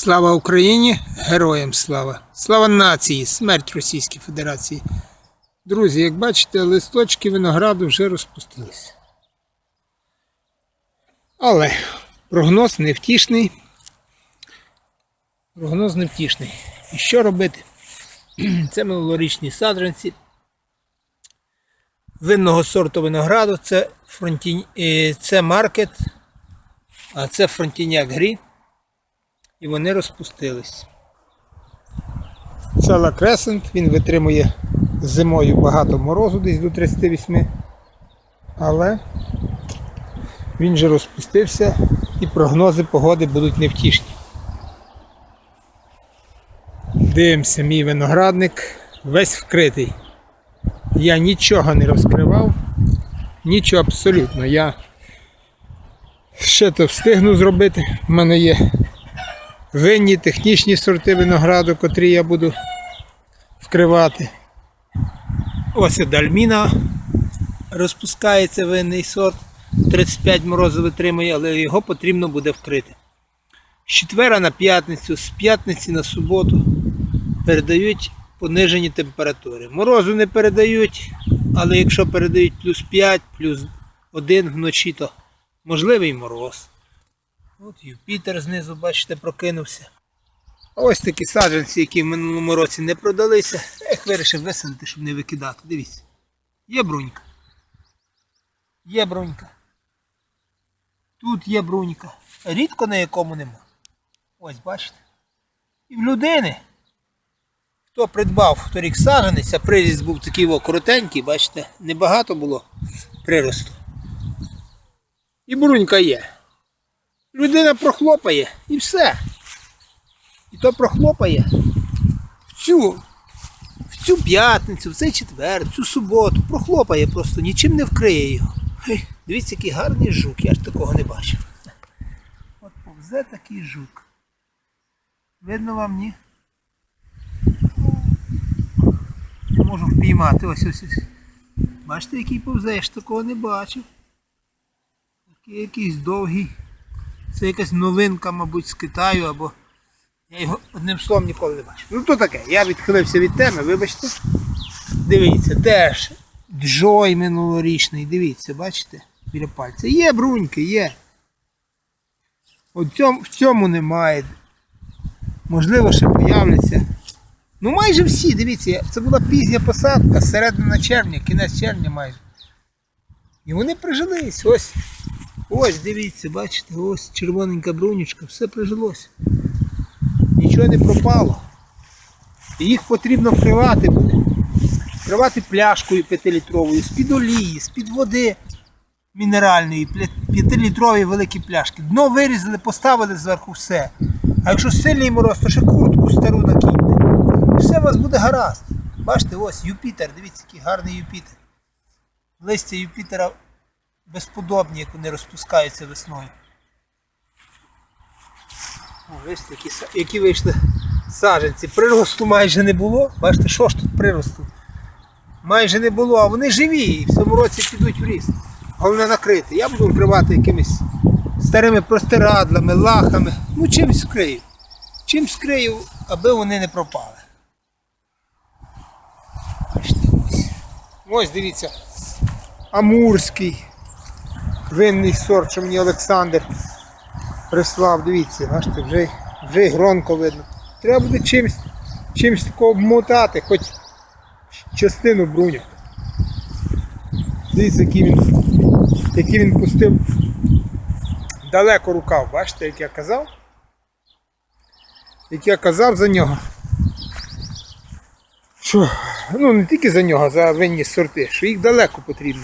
Слава Україні! Героям слава! Слава нації! Смерть Російській Федерації! Друзі, як бачите, листочки винограду вже розпустилися. Але прогноз невтішний. Прогноз невтішний. І що робити? Це минулорічні саджанці винного сорту винограду. Це, фронті... е, це маркет, а це фронтіняк грі. І вони розпустились. Це лакресент, він витримує зимою багато морозу, десь до 38. Але він же розпустився і прогнози погоди будуть невтішні. Дивимося, мій виноградник весь вкритий. Я нічого не розкривав, нічого абсолютно. Я ще то встигну зробити. У мене є винні технічні сорти винограду, котрі я буду вкривати. Ось і дальміна розпускається винний сорт. 35 морозу витримує, але його потрібно буде вкрити. З четвера на п'ятницю, з п'ятниці на суботу передають понижені температури. Морозу не передають, але якщо передають плюс 5, плюс 1 вночі, то можливий мороз. От Юпітер знизу, бачите, прокинувся. Ось такі саджанці, які в минулому році не продалися. Я вирішив висадити, щоб не викидати. Дивіться. Є брунька. Є брунька. Тут є брунька. Рідко на якому нема. Ось бачите. І в людини. Хто придбав торік саджанець, а приріст був такий о, коротенький, бачите, небагато було приросту. І брунька є. Людина прохлопає і все. І то прохлопає в цю, в цю п'ятницю, в цей четвер, в цю суботу. Прохлопає просто, нічим не вкриє його. Гей, Дивіться, який гарний жук, я ж такого не бачив. От повзе такий жук. Видно вам ні? Не можу впіймати. Ось ось ось. Бачите, який повзе, я ж такого не бачив. Такий якийсь довгий. Це якась новинка, мабуть, з Китаю або. Я його одним словом ніколи не бачив. Ну то таке, я відхилився від теми, вибачте. Дивіться, теж джой минулорічний, дивіться, бачите, біля пальця. Є бруньки, є. От в цьому, немає. Можливо, ще появляться. Ну майже всі, дивіться, це була пізня посадка, середина червня, кінець червня майже. І вони прижились. Ось. Ось, дивіться, бачите, ось червоненька брунючка, все прижилося. Нічого не пропало. І їх потрібно вкривати буде. Вкривати пляшкою 5-літровою, з-під олії, з-під води мінеральної, 5-літрові великі пляшки. Дно вирізали, поставили зверху все. А якщо сильний мороз, то ще куртку стару накиньте. Все у вас буде гаразд. Бачите, ось Юпітер, дивіться, який гарний Юпітер. Листя Юпітера безподобні, як вони розпускаються весною. О, бачите, які, які вийшли саджанці. Приросту майже не було. Бачите, що ж тут приросту? Майже не було, а вони живі і в цьому році підуть в ріст. Головне накрити. Я буду вкривати якимись старими простирадлами, лахами. Ну чимсь вкрию. Чим скрию, аби вони не пропали. Ось дивіться. Амурський. Винний сорт, що мені Олександр прислав. Дивіться, бачите, вже, вже гронко видно. Треба буде чимсь, чимсь такого обмотати, хоч частину бруньок. Дивіться, який він, який він пустив далеко рукав, бачите, як я казав? Як я казав за нього. Що, ну не тільки за нього, за винні сорти, що їх далеко потрібно.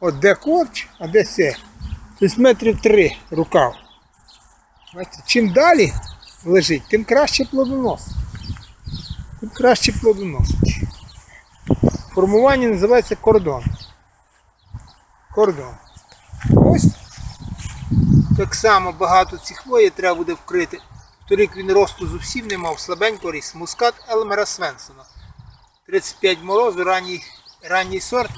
От де корч, а де це. Тобто метрів три рукав. Бачите, чим далі лежить, тим краще плодонос. Тим краще плодоносить. Формування називається кордон. Кордон. Ось так само багато цих хвої треба буде вкрити. Торік він росту зовсім не мав, слабенько ріс. Мускат Елмера Свенсона. 35 морозу, ранній, ранній сорт.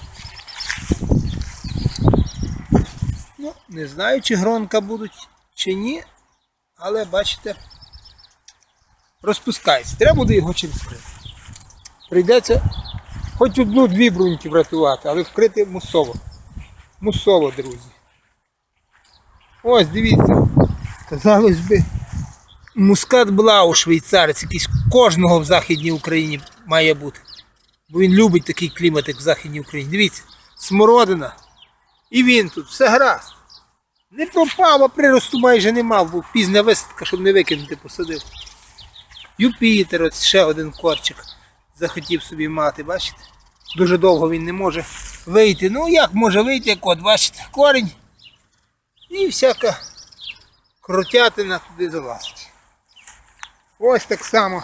Не знаю, чи гронка будуть, чи ні. Але бачите, розпускається. Треба буде його чим скрити. Прийдеться хоч одну-дві бруньки врятувати, але вкрити мусово. Мусово, друзі. Ось, дивіться. Казалось би, мускат блау швейцарець, якийсь кожного в Західній Україні має бути. Бо він любить такий клімат, як в Західній Україні. Дивіться, смородина. І він тут, все гаразд. Не пропав, а приросту майже не мав, пізня висадка, щоб не викинути, посадив. Юпітер, ось ще один корчик захотів собі мати, бачите? Дуже довго він не може вийти. Ну як може вийти, як от, бачите, корінь і всяка кротятина туди залазить. Ось так само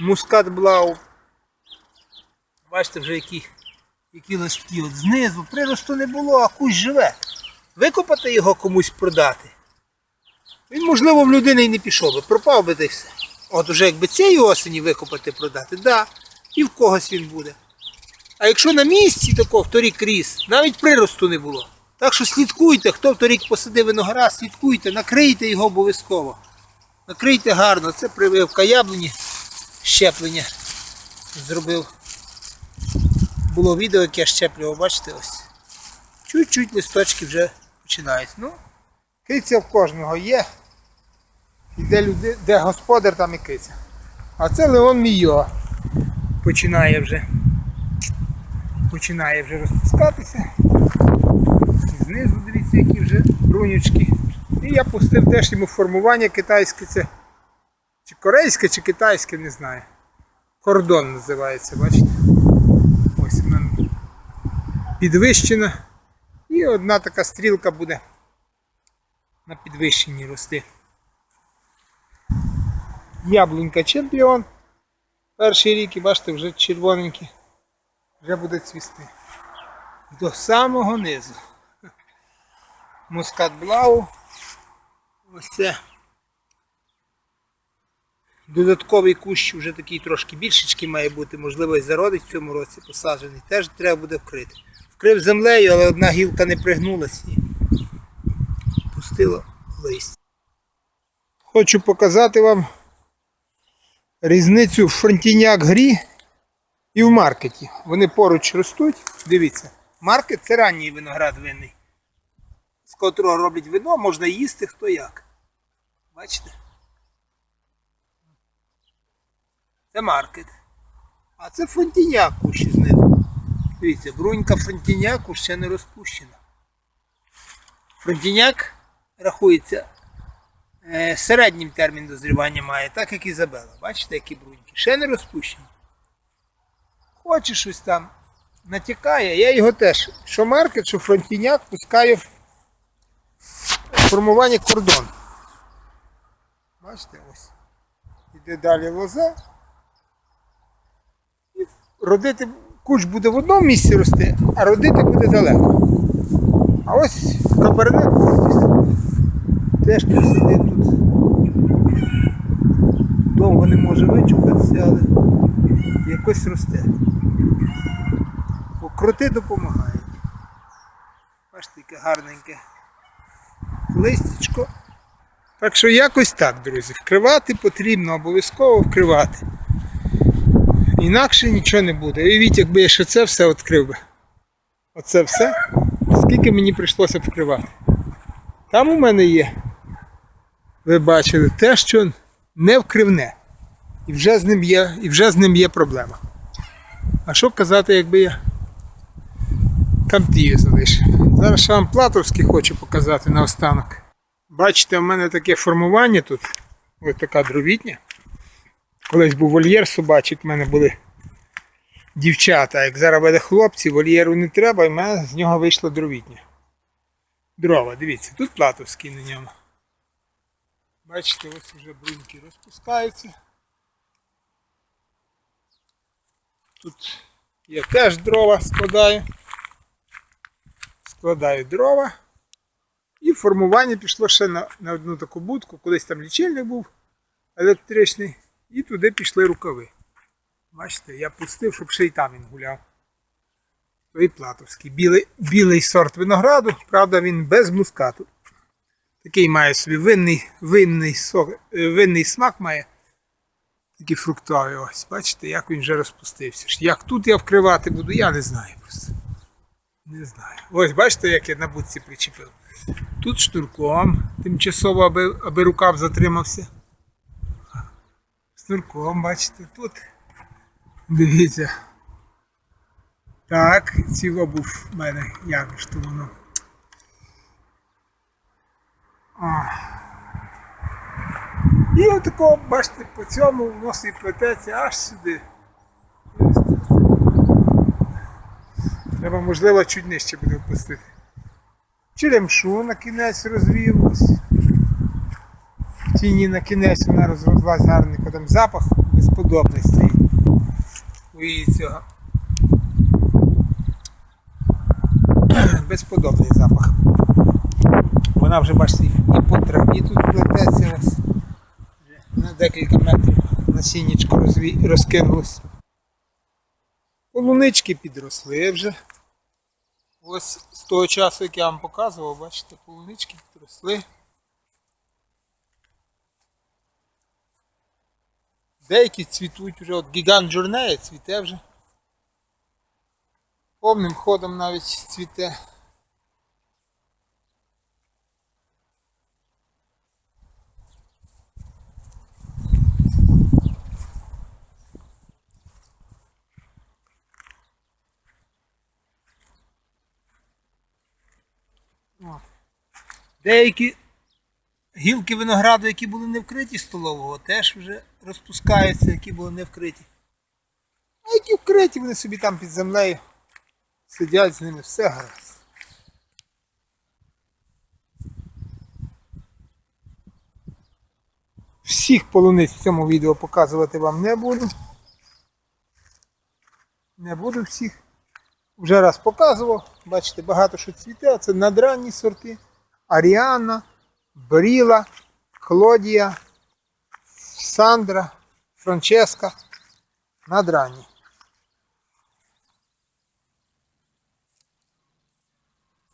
мускат блау. Бачите вже які, які листки от знизу. Приросту не було, а кусь живе. Викопати його комусь продати. Він, можливо, в людини і не пішов би, пропав би та все. От уже якби цієї осені викопати продати, да, і в когось він буде. А якщо на місці такого вторік ріс, навіть приросту не було. Так що слідкуйте, хто вторік посадив виноград, слідкуйте, накрийте його обов'язково. Накрийте гарно. Це прививка яблуні, щеплення зробив. Було відео, яке я щеплював, бачите ось. Чуть-чуть листочки вже починають. Ну, киця в кожного є. І де, люди, де господар, там і киця. А це Леон Мійо. Починає вже. Починає вже розпускатися. І знизу дивіться, які вже брунючки. І я пустив теж йому формування китайське. Це чи корейське, чи китайське, не знаю. Кордон називається, бачите? Ось вона підвищена. І одна така стрілка буде на підвищенні рости. Яблунька чемпіон. Перший рік і бачите, вже червоненький. Вже буде цвісти. До самого низу. Мускат Блау. Ось це. Додатковий кущ вже такий трошки більшечки має бути, можливо, і зародить в цьому році посаджений. Теж треба буде вкрити. Вкрив землею, але одна гілка не пригнулась і пустило листя. Хочу показати вам різницю в фронтіняк грі і в маркеті. Вони поруч ростуть. Дивіться, маркет це ранній виноград винний, з котрого роблять вино, можна їсти хто як. Бачите? Це маркет. А це фронтіняк кущі знизу. Дивіться, брунька фронтіняку ще не розпущена. Фронтіняк рахується е, середнім термін дозрівання має, так як Ізабела. Бачите, які бруньки? Ще не розпущені. Хоче щось там натякає, я його теж, що маркет, що фронтіняк пускаю в формування кордон. Бачите, ось. Іде далі лоза. І родити куч буде в одному місці рости, а родити буде далеко. А ось кабернет Фортіс теж посидить тут. Довго не може вичухатися, але якось росте. Бо крути допомагають. Бачите, яке гарненьке листячко. Так що якось так, друзі. Вкривати потрібно, обов'язково вкривати. Інакше нічого не буде. Уявіть, якби я ще це все відкрив би. Оце все. Скільки мені прийшлося вкривати. Там у мене є. Ви бачили те, що не вкривне. І вже з ним є, і вже з ним є проблема. А що казати, якби я камтію залишив? Зараз ще вам платовський хочу показати наостанок. Бачите, у мене таке формування тут. Ось така дровітня. Колись був вольєр собачий, в мене були дівчата. Як зараз буде хлопці, вольєру не треба, і в мене з нього вийшла дровітня. Дрова, дивіться, тут платовський на ньому. Бачите, ось вже бруньки розпускаються. Тут я теж дрова складаю. Складаю дрова. І формування пішло ще на, на одну таку будку, колись там лічильник був електричний, і туди пішли рукави. Бачите, я пустив, щоб ще й там він гуляв. Той платовський. Білий, білий сорт винограду, правда, він без мускату. Такий має собі винний, винний, сок, е, винний смак має. Такі фруктові ось. Бачите, як він вже розпустився. Як тут я вкривати буду, я не знаю просто. Не знаю. Ось бачите, як я на будці причепив. Тут шнурком, тимчасово, аби, аби рукав затримався. Шнурком, бачите, тут. Дивіться. Так, ціло був в мене, як ж то воно. А. І отако, бачите, по цьому воно і плететься аж сюди. Треба, можливо, чуть нижче буде опустити. Черемшу на кінець розвів ось. Тіні на кінець вона розрослась гарненько, там запах безподобний стоїть. У її цього. Безподобний запах. Вона вже бачите і по траві тут плететься. На декілька метрів насіннячко розві... розкинулось. Полунички підросли вже. Ось з того часу, як я вам показував, бачите, полунички підросли. Деякі цвітуть вже, от гігант журнеє цвіте вже. Повним ходом навіть цвіте. Деякі гілки винограду, які були не вкриті столового, теж вже розпускаються, які були не вкриті. А які вкриті, вони собі там під землею сидять з ними, все гаразд. Всіх полуниць в цьому відео показувати вам не буду. Не буду всіх. Вже раз показував. Бачите, багато що цвіте. Це надранні сорти. Аріана, Бріла, Клодія, Сандра, Франческа. Надранні.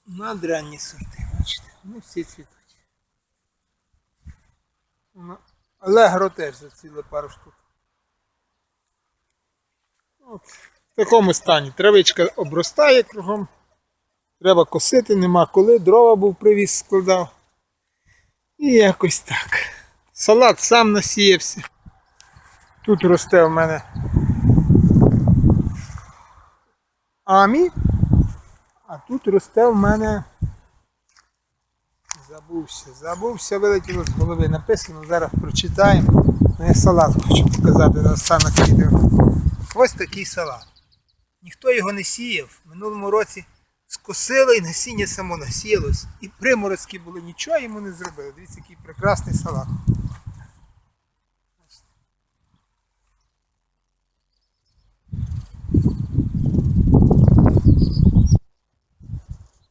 Надранні сорти, бачите. Ну всі цвітуть. Алегро теж заціле пару штук. От. В такому стані. Травичка обростає кругом. Треба косити, нема коли. Дрова був привіз, складав. І якось так. Салат сам насіявся. Тут росте в мене амі, а тут росте в мене. Забувся, забувся, вилетіло з голови. Написано, зараз прочитаємо. Ну, Я салат хочу показати на останок відео. Ось такий салат. Ніхто його не сіяв. В минулому році скосили і насіння само насіялось. І приморозки були, нічого йому не зробили. Дивіться, який прекрасний салат.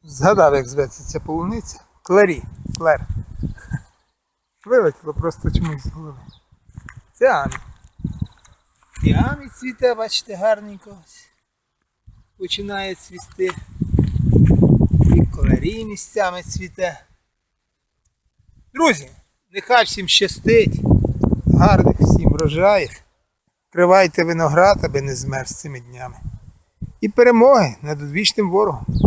Згадав, як зветься ця полуниця. Кларі. Клер. Вилетіло просто чомусь з голови. Це Амі. І Амі цвіте, бачите, гарненько. Починає цвісти. І кларі місцями цвіте. Друзі, нехай всім щастить. Гарних всім врожаїв. Кривайте виноград, аби не змерз цими днями. І перемоги над одвічним ворогом.